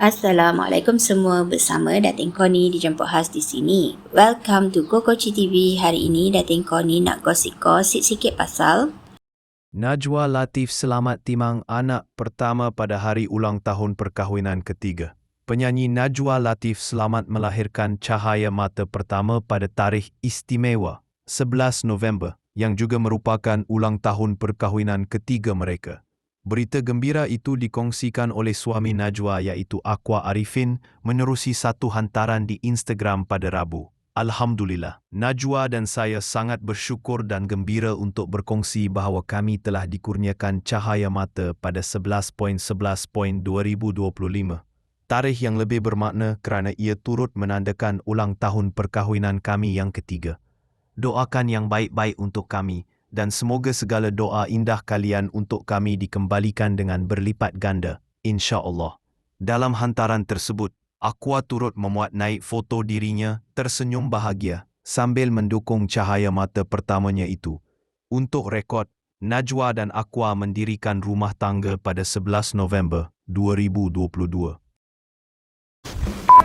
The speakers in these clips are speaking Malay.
Assalamualaikum semua bersama Datin Koni dijemput khas di sini. Welcome to Kokochi TV. Hari ini Datin Koni nak gosip-gosip sikit pasal Najwa Latif selamat timang anak pertama pada hari ulang tahun perkahwinan ketiga. Penyanyi Najwa Latif selamat melahirkan cahaya mata pertama pada tarikh istimewa 11 November yang juga merupakan ulang tahun perkahwinan ketiga mereka. Berita gembira itu dikongsikan oleh suami Najwa iaitu Aqua Arifin menerusi satu hantaran di Instagram pada Rabu. Alhamdulillah, Najwa dan saya sangat bersyukur dan gembira untuk berkongsi bahawa kami telah dikurniakan cahaya mata pada 11.11.2025. Tarikh yang lebih bermakna kerana ia turut menandakan ulang tahun perkahwinan kami yang ketiga. Doakan yang baik-baik untuk kami dan semoga segala doa indah kalian untuk kami dikembalikan dengan berlipat ganda, insya-Allah. Dalam hantaran tersebut, Aqua turut memuat naik foto dirinya tersenyum bahagia sambil mendukung cahaya mata pertamanya itu. Untuk rekod, Najwa dan Aqua mendirikan rumah tangga pada 11 November 2022.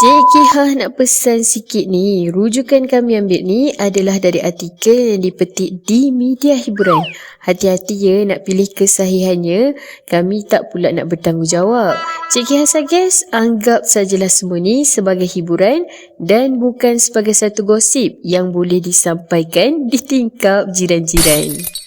Cik Kiha nak pesan sikit ni. Rujukan kami ambil ni adalah dari artikel yang dipetik di media hiburan. Hati-hati ya nak pilih kesahihannya. Kami tak pula nak bertanggungjawab. Cik Kiha suggest anggap sajalah semua ni sebagai hiburan dan bukan sebagai satu gosip yang boleh disampaikan di tingkap jiran-jiran.